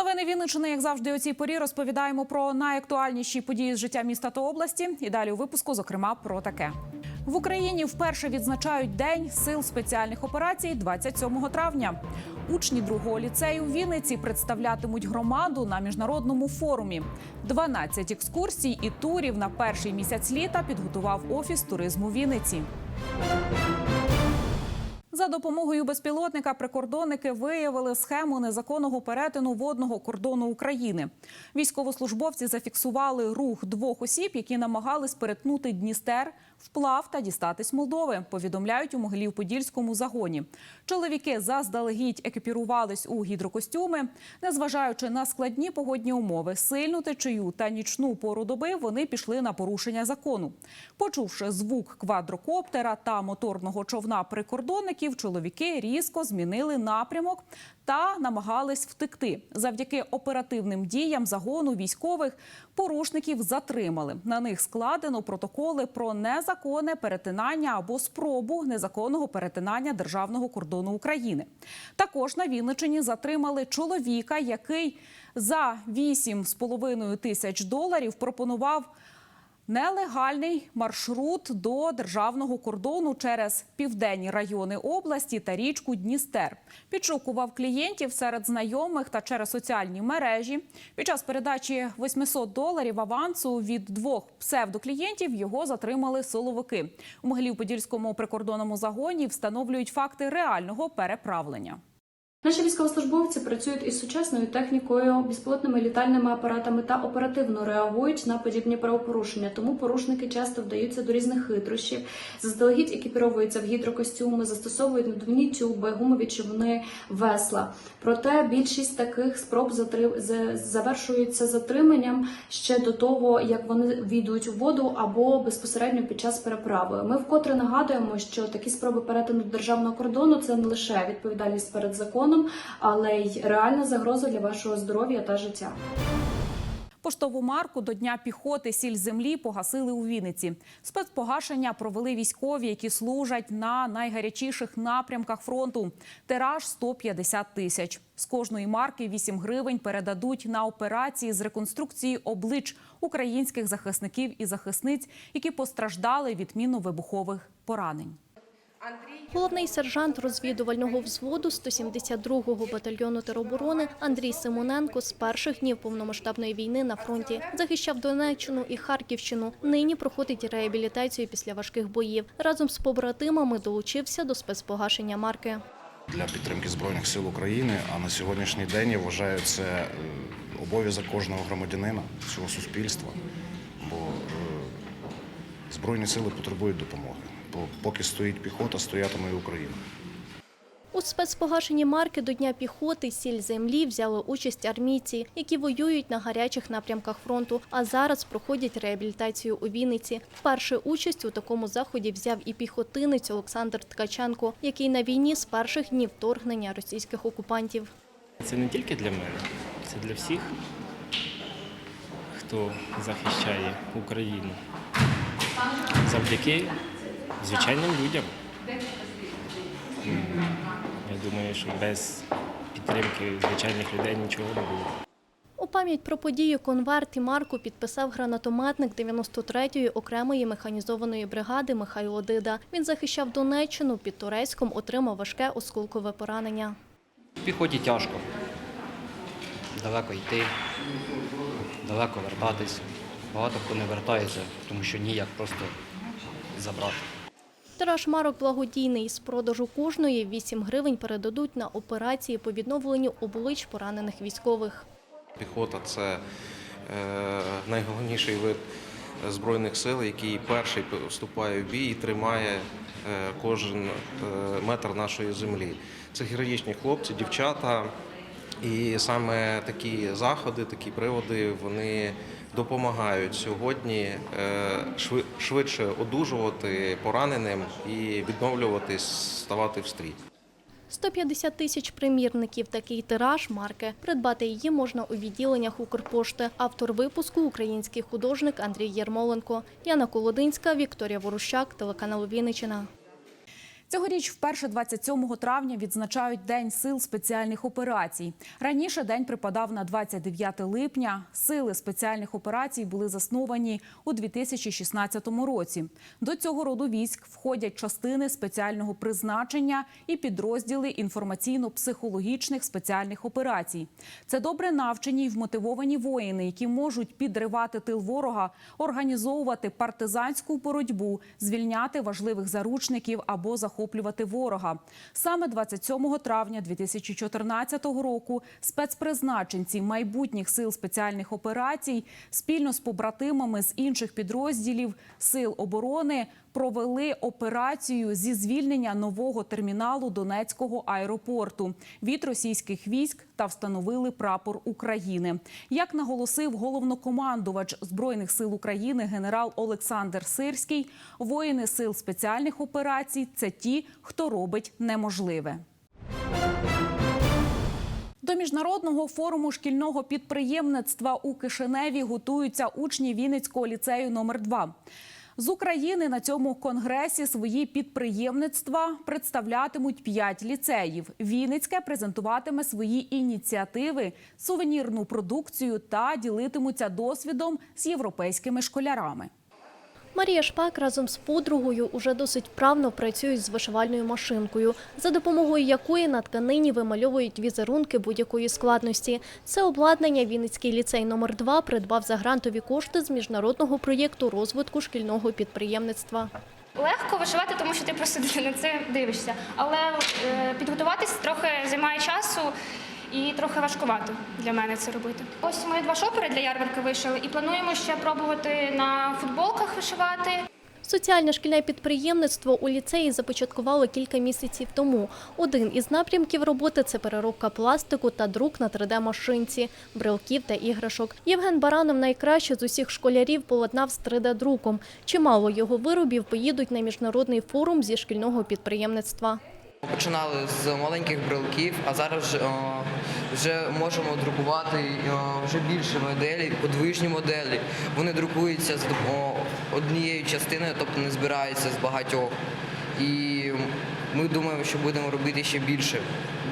Новини Вінничини, як завжди, у цій порі розповідаємо про найактуальніші події з життя міста та області. І далі у випуску, зокрема, про таке. В Україні вперше відзначають День сил спеціальних операцій 27 травня. Учні другого ліцею в Вінниці представлятимуть громаду на міжнародному форумі. 12 екскурсій і турів на перший місяць літа підготував офіс туризму Вінниці. За допомогою безпілотника прикордонники виявили схему незаконного перетину водного кордону України. Військовослужбовці зафіксували рух двох осіб, які намагались перетнути Дністер, вплав та дістатись Молдови. Повідомляють у Могилів-Подільському загоні. Чоловіки заздалегідь екіпірувались у гідрокостюми. Незважаючи на складні погодні умови, сильну течію та нічну пору доби, вони пішли на порушення закону. Почувши звук квадрокоптера та моторного човна прикордонників, чоловіки різко змінили напрямок та намагались втекти. Завдяки оперативним діям загону військових порушників затримали. На них складено протоколи про незаконне перетинання або спробу незаконного перетинання державного кордону України. Також на Вінничині затримали чоловіка, який за 8,5 тисяч доларів пропонував нелегальний маршрут до державного кордону через південні райони області та річку Дністер. Підшукував клієнтів серед знайомих та через соціальні мережі. Під час передачі 800 доларів авансу від двох псевдоклієнтів його затримали силовики. У Могилів-Подільському прикордонному загоні встановлюють факти реального переправлення. Наші військовослужбовці працюють із сучасною технікою, безпілотними літальними апаратами та оперативно реагують на подібні правопорушення. Тому порушники часто вдаються до різних хитрощів, заздалегідь екіпіровуються в гідрокостюми, застосовують надувні тюби, гумові човни, весла. Проте більшість таких спроб затри- завершуються затриманням ще до того, як вони війдуть у воду або безпосередньо під час переправи. Ми вкотре нагадуємо, що такі спроби перетину державного кордону це не лише відповідальність перед законом, але й реальна загроза для вашого здоров'я та життя. Поштову марку до Дня піхоти сіль землі погасили у Вінниці. Спецпогашення провели військові, які служать на найгарячіших напрямках фронту. Тираж 150 тисяч. З кожної марки 8 гривень передадуть на операції з реконструкції облич українських захисників і захисниць, які постраждали від мінно-вибухових поранень. Головний сержант розвідувального взводу 172-го батальйону тероборони Андрій Симоненко з перших днів повномасштабної війни на фронті захищав Донеччину і Харківщину. Нині проходить реабілітацію після важких боїв. Разом з побратимами долучився до спецпогашення марки. для підтримки Збройних сил України. А на сьогоднішній день я вважаю це е, обов'язок кожного громадянина цього суспільства, бо е, Збройні сили потребують допомоги. Бо Поки стоїть піхота, стоятиме і Україна. У спецпогашенні марки до Дня піхоти сіль землі взяли участь армійці, які воюють на гарячих напрямках фронту, а зараз проходять реабілітацію у Вінниці. Вперше участь у такому заході взяв і піхотинець Олександр Ткаченко, який на війні з перших днів вторгнення російських окупантів. Це не тільки для мене, це для всіх, хто захищає Україну. Завдяки звичайним людям. Я думаю, що без підтримки звичайних людей нічого не було. У пам'ять про подію конверт і марку підписав гранатометник 93-ї окремої механізованої бригади Михайло Дида. Він захищав Донеччину під Турецьком, отримав важке осколкове поранення. В піхоті тяжко. Далеко йти, далеко вертатись. Багато хто не вертається, тому що ніяк просто забрати. Тираж благодійний. З продажу кожної 8 гривень передадуть на операції по відновленню облич поранених військових. Піхота це е, найголовніший вид збройних сил, який перший вступає в бій і тримає е, кожен е, метр нашої землі. Це героїчні хлопці, дівчата. І саме такі заходи, такі приводи, вони допомагають сьогодні е, швидше одужувати пораненим і відновлюватись, ставати в стрій. 150 тисяч примірників. Такий тираж марки. Придбати її можна у відділеннях Укрпошти. Автор випуску – український художник Андрій Єрмоленко. Яна Колодинська, Вікторія Ворущак, телеканал Вінниччина. Цьогоріч вперше 27 травня відзначають День сил спеціальних операцій. Раніше день припадав на 29 липня. Сили спеціальних операцій були засновані у 2016 році. До цього роду військ входять частини спеціального призначення і підрозділи інформаційно-психологічних спеціальних операцій. Це добре навчені й вмотивовані воїни, які можуть підривати тил ворога, організовувати партизанську боротьбу, звільняти важливих заручників або захоплювати ворога. Саме 27 травня 2014 року спецпризначенці майбутніх сил спеціальних операцій спільно з побратимами з інших підрозділів сил оборони провели операцію зі звільнення нового терміналу Донецького аеропорту від російських військ та встановили прапор України. Як наголосив головнокомандувач збройних сил України генерал Олександр Сирський, воїни сил спеціальних операцій це ті, хто робить неможливе. До міжнародного форуму шкільного підприємництва у Кишиневі готуються учні Вінницького ліцею номер 2 З України на цьому конгресі свої підприємництва представлятимуть п'ять ліцеїв. Вінницьке презентуватиме свої ініціативи, сувенірну продукцію та ділитимуться досвідом з європейськими школярами. Марія Шпак разом з подругою уже досить вправно працюють з вишивальною машинкою, за допомогою якої на тканині вимальовують візерунки будь-якої складності. Це обладнання Вінницький ліцей номер 2 придбав за грантові кошти з міжнародного проєкту розвитку шкільного підприємництва. Легко вишивати, тому що ти просто на це дивишся. Але е, підготуватись трохи займає часу і трохи важкувато для мене це робити. Ось ми два шопери для ярмарки вишили і плануємо ще пробувати на футболках вишивати. Соціальне шкільне підприємництво у ліцеї започаткували кілька місяців тому. Один із напрямків роботи це переробка пластику та друк на 3D-машинці, брелків та іграшок. Євген Баранов найкраще з усіх школярів поладнав з 3D-друком. Чимало його виробів поїдуть на міжнародний форум зі шкільного підприємництва. Починали з маленьких брелків, а зараз о, вже можемо друкувати о, вже більше моделі, подвижні моделі. Вони друкуються з однією частиною, тобто не збираються з багатьох. І ми думаємо, що будемо робити ще більше,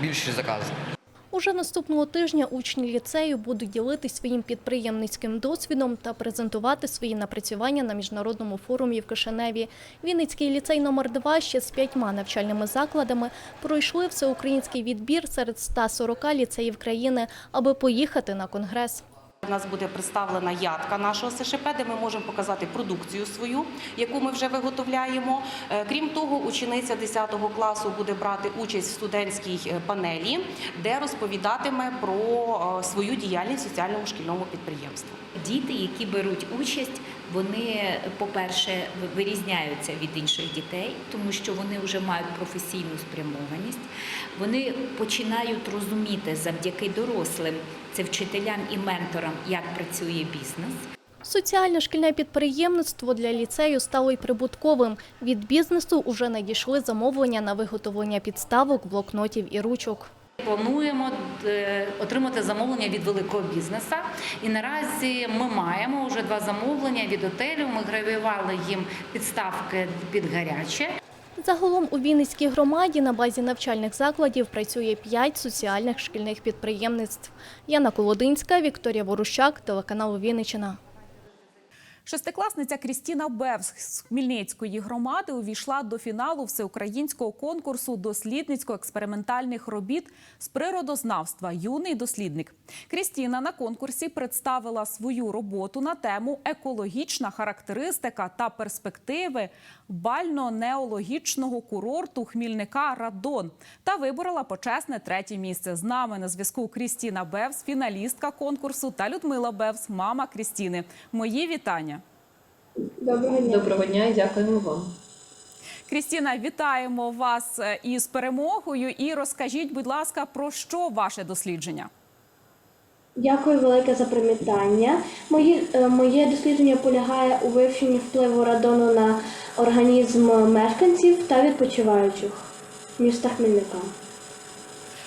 більші закази. Уже наступного тижня учні ліцею будуть ділитись своїм підприємницьким досвідом та презентувати свої напрацювання на міжнародному форумі в Кишиневі. Вінницький ліцей номер 2 ще з п'ятьма навчальними закладами пройшли всеукраїнський відбір серед 140 ліцеїв країни, аби поїхати на конгрес. У нас буде представлена ядка нашого СШП, де ми можемо показати продукцію свою, яку ми вже виготовляємо. Е, Крім того, учениця 10 класу буде брати участь в студентській е, панелі, де розповідатиме про е, свою діяльність в соціальному шкільному підприємстві. Діти, які беруть участь, вони, по-перше, вирізняються від інших дітей, тому що вони вже мають професійну спрямованість. Вони починають розуміти завдяки дорослим, це вчителям і менторам, як працює бізнес. Соціальне шкільне підприємництво для ліцею стало й прибутковим. Від бізнесу уже надійшли замовлення на виготовлення підставок, блокнотів і ручок. Плануємо е, отримати замовлення від великого бізнесу. І наразі ми маємо вже два замовлення від отелю. Ми гравіювали їм підставки під гаряче. Загалом у Вінницькій громаді на базі навчальних закладів працює п'ять соціальних шкільних підприємництв. Яна Колодинська, Вікторія Ворущак, телеканал Вінниччина. Шестикласниця Крістіна Бевс з Хмельницької громади увійшла до фіналу всеукраїнського конкурсу дослідницько-експериментальних робіт з природознавства Юний дослідник. Крістіна на конкурсі представила свою роботу на тему екологічна характеристика та перспективи бально-неологічного курорту Хмільника Радон та виборола почесне третє місце. З нами на зв'язку Крістіна Бевс, фіналістка конкурсу, та Людмила Бевс, мама Крістіни. Мої вітання. Доброго дня. Доброго дня, дякуємо вам. Крістіна, вітаємо вас е, із перемогою. І розкажіть, будь ласка, про що ваше дослідження? Дякую велике за привітання. Мої, е, моє дослідження полягає у вивченні впливу радону на організм мешканців та відпочиваючих міста Хмельника.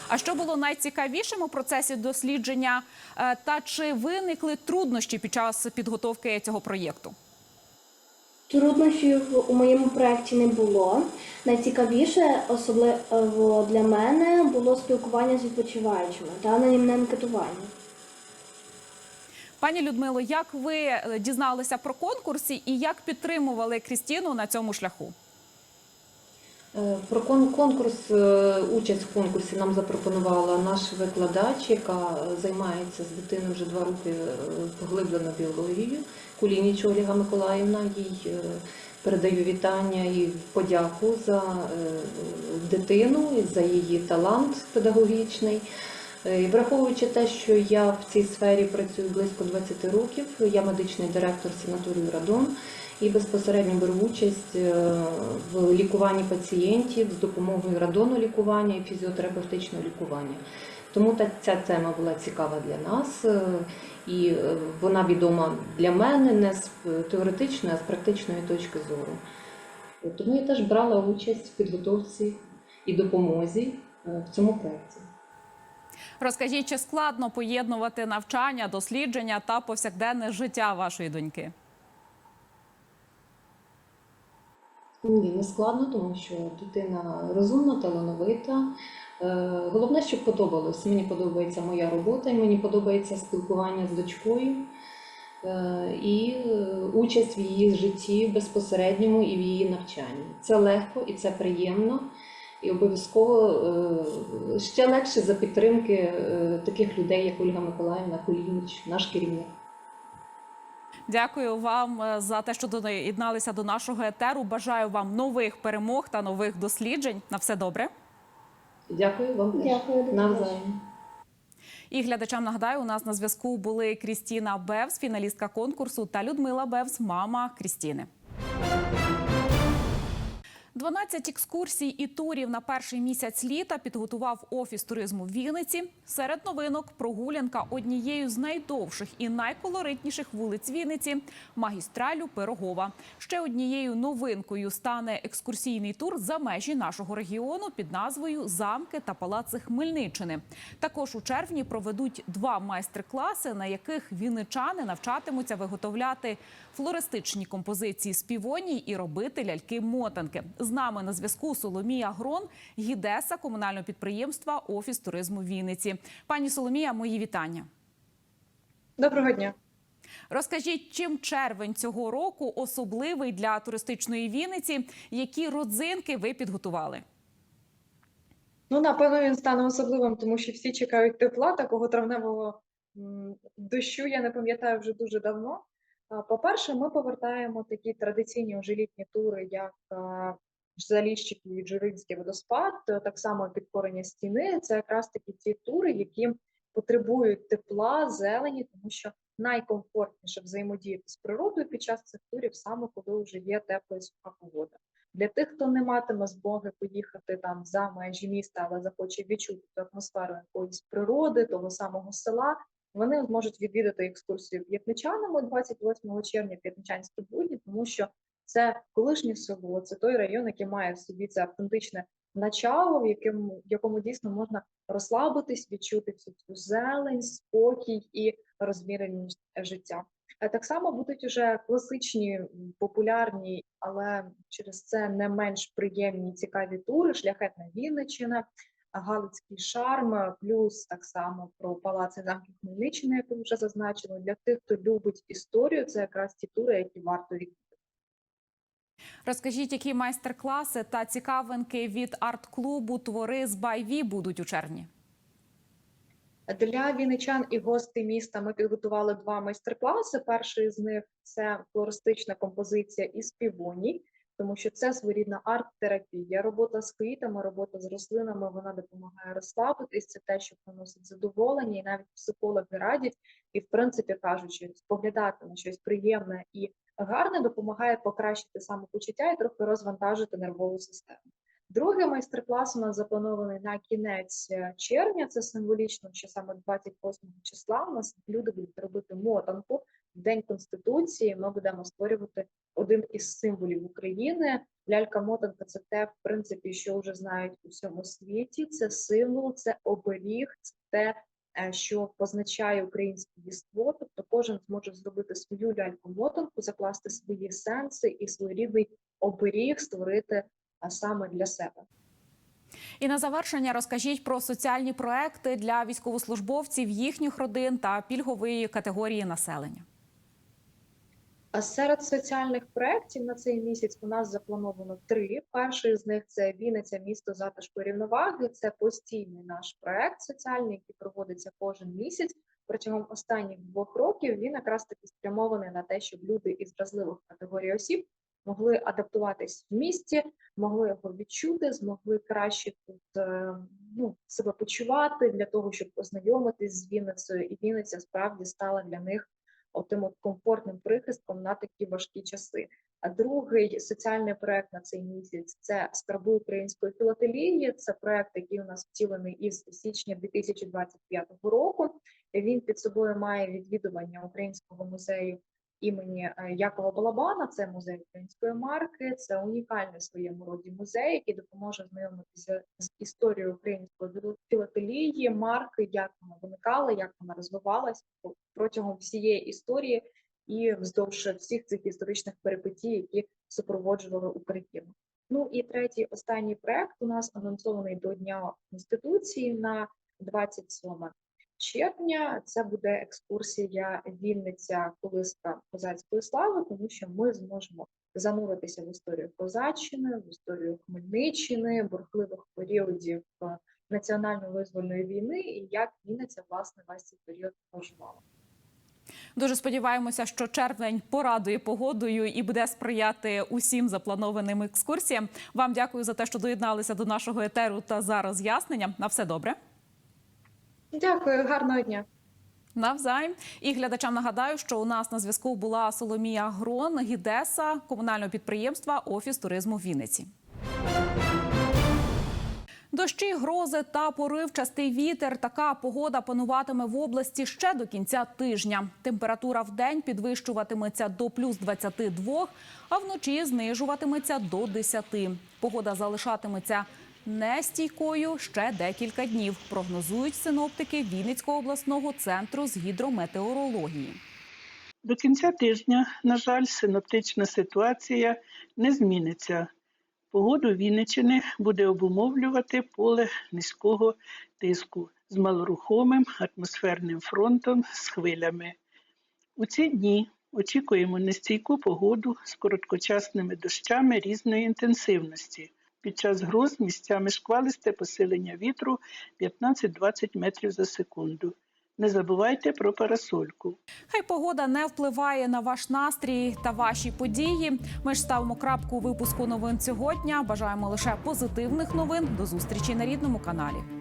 А що було найцікавішим у процесі дослідження? Е, Та чи виникли труднощі під час підготовки цього проєкту? Труднощів у моєму проєкті не було. Найцікавіше, особливо для мене, було спілкування з відпочиваючими та анонімне анкетування. Пані Людмило, як ви е, дізналися про конкурс і як підтримували Крістіну на цьому шляху? Е, Про конкурс, е, участь в конкурсі нам запропонувала наш викладач, яка займається з дитиною вже два роки е, поглиблено біологією. Кулініч Ольга Миколаївна. Їй е, передаю вітання і подяку за е, дитину, за її талант педагогічний. Е, І враховуючи те, що я в цій сфері працюю близько 20 років, я медичний директор санаторію Радон і безпосередньо беру участь е, в лікуванні пацієнтів з допомогою радону лікування і фізіотерапевтичного лікування. Тому ця тема була цікава для нас, е, і е, вона відома для мене не з теоретичної, а з практичної точки зору. Тому я теж брала участь в підготовці і допомозі в цьому проєкті. Розкажіть, чи складно поєднувати навчання, дослідження та повсякденне життя вашої доньки? Ні, не складно, тому що дитина розумна, талановита. Е, Головне, щоб подобалось. Мені подобається моя робота, мені подобається спілкування з дочкою е, і е, участь в її житті безпосередньому і в її навчанні. Це легко і це приємно. І обов'язково ще легше за підтримки таких людей, як Ольга Миколаївна Кулініч, наш керівник. Дякую вам е, за те, що доєдналися до нашого етеру. Бажаю вам нових перемог та нових досліджень. На все добре. Дякую вам. Дякую, Навзаєм. І глядачам нагадаю, у нас на зв'язку були Крістіна Бевс, фіналістка конкурсу, та Людмила Бевс, мама Крістіни. 12 екскурсій і турів на перший місяць літа підготував офіс туризму в Вінниці. Серед новинок прогулянка однією з найдовших і найколоритніших вулиць Вінниці магістралю Пирогова. Ще однією новинкою стане екскурсійний тур за межі нашого регіону під назвою Замки та палаци Хмельниччини. Також у червні проведуть два майстер-класи, на яких вінничани навчатимуться виготовляти флористичні композиції з і робити ляльки-мотанки. З нами на зв'язку Соломія Грон, гідеса комунального підприємства Офіс туризму Вінниці. Пані Соломія, мої вітання. Доброго дня. Розкажіть, чим червень цього року особливий для туристичної Вінниці? Які родзинки ви підготували? Ну, напевно, він стане особливим, тому що всі чекають тепла, такого травневого дощу я не пам'ятаю вже дуже давно. По-перше, ми повертаємо такі традиційні вже літні тури, як а, Заліщики і Джуринський водоспад, е, так само підкорення стіни. Це якраз такі ті тури, які потребують тепла, зелені, тому що найкомфортніше взаємодіяти з природою під час цих турів, саме коли вже є тепла і суха погода. Для тих, хто не матиме змоги поїхати там за межі міста, але захоче відчути ту атмосферу якоїсь природи, того самого села, вони зможуть відвідати екскурсію п'ятничанами 28 червня, п'ятничанські будні, тому що це колишнє село, це той район, який має в собі це автентичне начало, в якому, в якому дійсно можна розслабитись, відчути всю цю зелень, спокій і розміреність життя. Е, Так само будуть уже класичні, популярні, але через це не менш приємні цікаві тури, шляхетна Вінниччина, Галицький шарм, плюс так само про палаци замків Хмельниччини, як вже зазначили. Для тих, хто любить історію, це якраз ті тури, які варто. Розкажіть, які майстер-класи та цікавинки від арт-клубу Твори з Байві будуть у червні? Для вінничан і гостей міста ми підготували два майстер-класи. Перший з них це флористична композиція із півоній, тому що це своєрідна арт-терапія. Робота з квітами, робота з рослинами вона допомагає розслабитись. Це те, що приносить задоволення, і навіть психологи радять. І, в принципі, кажучи, споглядати на щось приємне і гарне допомагає покращити самопочуття і трохи розвантажити нервову систему. Другий майстер-клас у нас запланований на кінець е, червня. Це символічно, що саме 28 числа у нас люди будуть робити мотанку в День Конституції. Ми будемо створювати один із символів України. Лялька-мотанка це те, в принципі, що вже знають у всьому світі. Це символ, це оберіг, це те, що позначає українське дійство, Тобто кожен зможе зробити свою ляльку-мотанку, закласти свої сенси і своєрідний оберіг створити саме для себе. І на завершення розкажіть про соціальні проекти для військовослужбовців, їхніх родин та пільгової категорії населення. А серед соціальних проєктів на цей місяць у нас заплановано три. Перший з них це Вінниця, місто затишку рівноваги. Це постійний наш проект соціальний, який проводиться кожен місяць. Протягом останніх двох років він якраз таки спрямований на те, щоб люди із вразливих категорій осіб могли адаптуватись в місті, могли його відчути, змогли краще тут е, ну, себе почувати для того, щоб познайомитись з Вінницею, і Вінниця справді стала для них отим от комфортним прихистком на такі важкі часи. А другий соціальний проект на цей місяць це скарби української філателії. Це проект, який у нас втілений із січня 2025 року. Він під собою має відвідування українського музею імені е, Якова Балабана. Це музей української марки. Це унікальний в своєму роді музей, який допоможе знайомитися з історією української філателії, марки, як вона виникала, як вона розвивалась протягом всієї історії і вздовж всіх цих історичних перипетій, які супроводжували Україну. Ну і третій останній проект у нас анонсований до Дня Конституції на 27 червня. Це буде екскурсія Вінниця Колиска козацької слави, тому що ми зможемо зануритися в історію козаччини, в історію Хмельниччини, бурхливих періодів е, національно-визвольної війни, і як Вінниця власне весь цей період проживала. Дуже сподіваємося, що червень порадує погодою і буде сприяти усім запланованим екскурсіям. Вам дякую за те, що доєдналися до нашого етеру та за роз'яснення. На все добре. Дякую, гарного дня. Навзаєм. І глядачам нагадаю, що у нас на зв'язку була Соломія Грон, гідеса комунального підприємства Офіс туризму в Вінниці. Дощі, грози та поривчастий вітер. Така погода пануватиме в області ще до кінця тижня. Температура в день підвищуватиметься до плюс 22, а вночі знижуватиметься до 10. Погода залишатиметься нестійкою ще декілька днів. Прогнозують синоптики Вінницького обласного центру з гідрометеорології. До кінця тижня, на жаль, синоптична ситуація не зміниться. Погоду Вінниччини буде обумовлювати поле низького тиску з малорухомим атмосферним фронтом з хвилями. У ці дні очікуємо нестійку погоду з короткочасними дощами різної інтенсивності. Під час груз місцями шквалисте посилення вітру 15-20 метрів за секунду. Не забувайте про парасольку. Хай погода не впливає на ваш настрій та ваші події. Ми ж ставимо крапку випуску новин цього дня. Бажаємо лише позитивних новин. До зустрічі на рідному каналі.